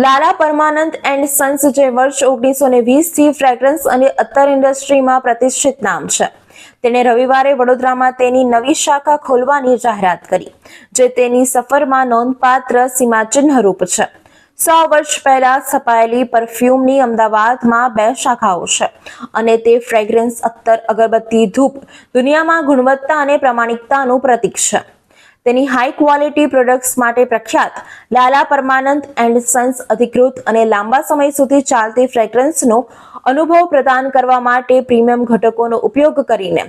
Lala Parmanand and Sons જે વર્ષ ઓગણીસો ને વીસથી ફ્રેગ્રન્સ અને અત્તર ઇન્ડસ્ટ્રીમાં પ્રતિષ્ઠિત નામ છે. તેણે રવિવારે વડોદરામાં તેની નવી શાખા ખોલવાની જાહેરાત કરી, જે તેની સફરમાં નોંધપાત્ર સીમાચિહ્નરૂપ છે. સો વર્ષ પહેલા છપાયેલી પરફ્યુમની અમદાવાદમાં બે શાખાઓ છે અને તે ફ્રેગ્રન્સ અત્તર, અગરબત્તી, ધૂપ દુનિયામાં ગુણવત્તા અને પ્રામાણિકતાનું પ્રતીક છે. તેની હાઈ ક્વોલિટી પ્રોડક્ટ્સ માટે પ્રખ્યાત લાલા પરમાનંદ એન્ડ સન્સ અધિકૃત અને લાંબા સમય સુધી ચાલતી ફ્રેગ્રન્સનો અનુભવ પ્રદાન કરવા માટે પ્રીમિયમ ઘટકોનો ઉપયોગ કરીને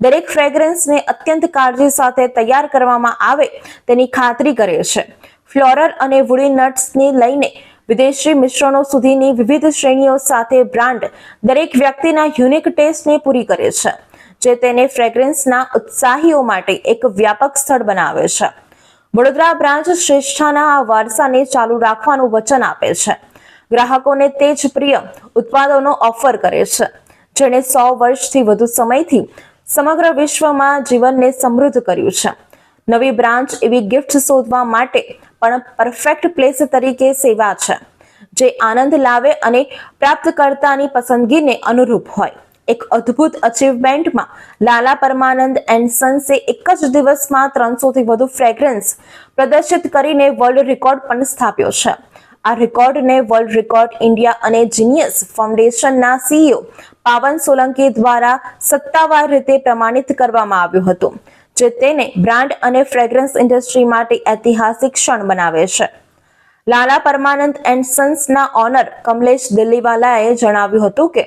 દરેક ફ્રેગ્રન્સને અત્યંત કાળજી સાથે તૈયાર કરવામાં આવે તેની ખાતરી કરે છે. ફ્લોરલ અને વુડી નટ્સને લઈને વિદેશી મિશ્રણો સુધીની વિવિધ શ્રેણીઓ સાથે બ્રાન્ડ દરેક વ્યક્તિના યુનિક ટેસ્ટને પૂરી કરે છે. જે તેને ફ્રેગ્રન્સના ઉત્સાહીઓ માટે એક વ્યાપક સ્થળ બનાવે છે. વડોદરા બ્રાન્ચ શ્રેષ્ઠાના આ વારસાને ચાલુ રાખવાનું વચન આપે છે. ગ્રાહકોને તે જ પ્રિય ઉત્પાદનો ઓફર કરે છે, જેણે સો વર્ષથી વધુ સમયથી સમગ્ર વિશ્વમાં જીવનને સમૃદ્ધ કર્યું છે. નવી બ્રાન્ચ એવી ગિફ્ટ શોધવા માટે પણ પરફેક્ટ પ્લેસ તરીકે સેવા છે, જે આનંદ લાવે અને પ્રાપ્તકર્તાની પસંદગીને અનુરૂપ હોય. એક અદ્ભુત અચીવમેન્ટમાં લાલા પરમાનંદ એન્ડ સન્સે એક જ દિવસમાં ત્રણસોથી વધુ ફ્રેગ્રન્સ પ્રદર્શિત કરીને વર્લ્ડ રેકોર્ડ પણ સ્થાપ્યો છે. આ રેકોર્ડને વર્લ્ડ રેકોર્ડ ઇન્ડિયા અને જીનિયસ ફાઉન્ડેશનના સીઈઓ પાવન સોલંકી દ્વારા સત્તાવાર રીતે પ્રમાણિત કરવામાં આવ્યું હતું, જે તેને બ્રાન્ડ અને ફ્રેગ્રન્સ ઇન્ડસ્ટ્રી માટે ઐતિહાસિક ક્ષણ બનાવે છે. લાલા પરમાનંદ એન્ડ સન્સના ઓનર કમલેશ દિલ્હીવાલાએ જણાવ્યું હતું કે,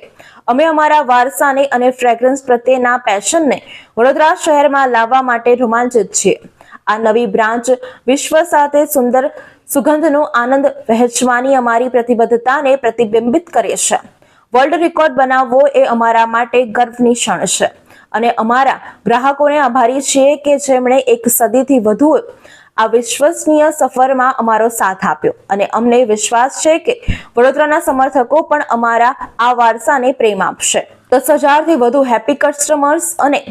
અમે અમારા વારસાને અને ફ્રેગ્રન્સ પ્રત્યેના પેશનને વડોદરા શહેરમાં લાવવા માટે રોમાંચિત છીએ. આ નવી બ્રાન્ચ વિશ્વ સાથે સુંદર સુગંધનો આનંદ વહેંચવાની અમારી પ્રતિબદ્ધતાને પ્રતિબિંબિત કરે છે. વર્લ્ડ રેકોર્ડ બનાવવો એ અમારા માટે ગર્વની ક્ષણ છે. અને અમારા ગ્રાહકોને આભારી છીએ કે જેમણે એક સદીથી વધુ આ વિશ્વસનીય સફરમાં અમારો સાથ આપ્યો. અને અમને વિશ્વાસ છે કે વડોદરાના સમર્થકો પણ અમારા આ વારસાને પ્રેમ આપશે. દસ હજારથી વધુ હેપી કસ્ટમર્સ અને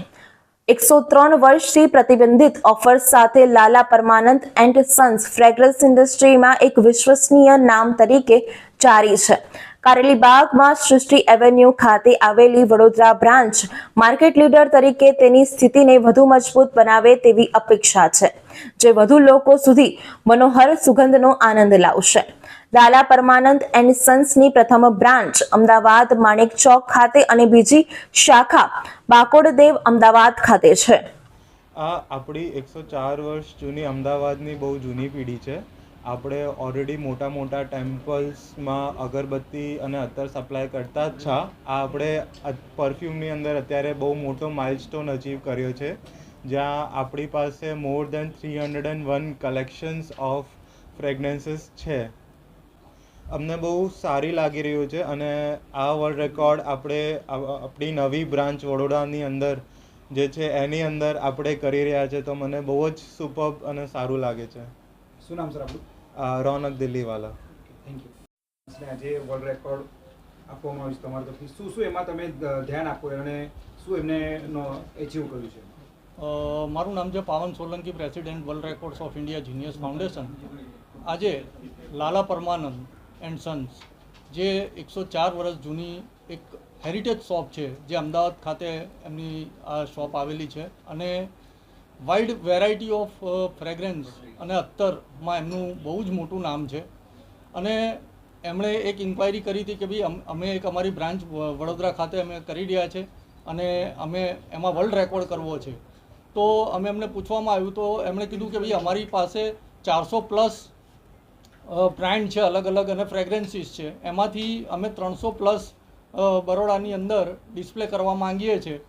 એકસો ત્રણ વર્ષથી પ્રતિબંધિત ઓફર્સ સાથે Lala Parmanand and sons fragrance ઇન્ડસ્ટ્રીમાં એક વિશ્વસનીય નામ તરીકે જારી છે. કારેલીબાગમાં સૃષ્ટિ એવેન્યુ ખાતે આવેલી વડોદરા બ્રાન્ચ માર્કેટ લીડર તરીકે તેની સ્થિતિને વધુ મજબૂત બનાવે તેવી અપેક્ષા છે, જે વધુ લોકો સુધી મનોહર સુગંધનો આનંદ લાવશે. લાલા પરમાનંદ એન્ડ સન્સની પ્રથમ બ્રાન્ચ અમદાવાદ માણેક ચોક ખાતે અને બીજી શાખા બાકોડદેવ અમદાવાદ ખાતે છે. આ આપણી એકસો ચાર વર્ષ જૂની અમદાવાદની બહુ જૂની પેઢી છે. આપણે ઓલરેડી મોટા મોટા ટેમ્પલ્સમાં અગરબત્તી અને અત્તર સપ્લાય કરતા જ છા. આ આપણે પરફ્યુમની અંદર અત્યારે બહુ મોટો માઇલસ્ટોન અચીવ કર્યો છે. જ્યાં આપણી પાસે more than three hundred and one collections of fragrances છે. અમને બહુ સારી લાગી રહ્યું છે અને આ વર્લ્ડ રેકોર્ડ આપણે આપણી નવી બ્રાન્ચ વડોદરાની અંદર જે છે એની અંદર આપણે કરી રહ્યા છે તો મને બહુ જ સુપર્બ અને સારું લાગે છે. શું નામ સર આપણું રોનક દિલ્હીવાલા. થેન્ક યુ આજે વર્લ્ડ રેકોર્ડ આપવામાં આવ્યું છે તમારા તરફથી. શું શું એમાં તમે ધ્યાન આપો અને શું એમને એચીવ કર્યું છે? મારું નામ છે Pavan Solanki president world records of India genius foundation આજે લાલા પરમાનંદ એન્ડ સન્સ જે એકસો ચાર વર્ષ જૂની એક હેરિટેજ શોપ છે જે અમદાવાદ ખાતે એમની આ શોપ આવેલી છે. અને વાઇડ વેરાયટી ઓફ ફ્રેગ્રન્સ અને અત્તરમાં એમનું બહુ જ મોટું નામ છે. અને એમણે એક ઇન્ક્વાયરી કરી હતી કે ભાઈ અમ- એક અમારી બ્રાન્ચ વડોદરા ખાતે અમે કરી રહ્યા છે અને અમે એમાં વર્લ્ડ રેકોર્ડ કરવો છે. તો અમે એમને પૂછવામાં આવ્યું તો એમણે કીધું કે ભાઈ અમારી પાસે ચારસો પ્લસ બ્રાન્ડ છે, અલગ અલગ અને ફ્રેગ્રન્સીસ છે. એમાંથી અમે ત્રણસો પ્લસ બરોડાની અંદર ડિસ્પ્લે કરવા માંગીએ છીએ.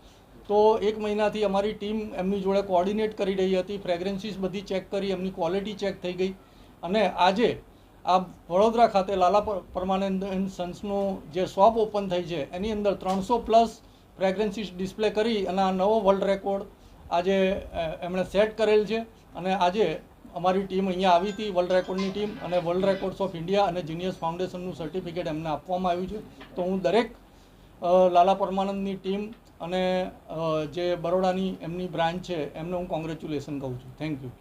તો એક મહિનાથી અમારી ટીમ એમની જોડે કોઓર્ડિનેટ કરી રહી હતી, ફ્રેગ્રન્સીસ બધી ચેક કરી, એમની ક્વોલિટી ચેક થઈ ગઈ. અને આજે આ વડોદરા ખાતે લાલા પર- પરમાનંદ એન્ડ સન્સનું જે શોપ ઓપન થઈ છે, એની અંદર ત્રણસો પ્લસ ફ્રેગ્રન્સીસ ડિસ્પ્લે કરી અને આ નવો વર્લ્ડ રેકોર્ડ આજે એમણે સેટ કરેલ છે. અને આજે અમારી ટીમ અહીંયા આવી હતી, વર્લ્ડ રેકોર્ડની ટીમ અને વર્લ્ડ રેકોર્ડ્સ ઓફ ઇન્ડિયા અને જીનિયસ ફાઉન્ડેશનનું સર્ટિફિકેટ એમને આપવામાં આવ્યું છે. તો હું દરેક લાલા પરમાનંદની ટીમ અને જે બરોડાની એમની બ્રાન્ચ છે એમને હું કોંગ્રેચ્યુલેશન કહું છું. Thank you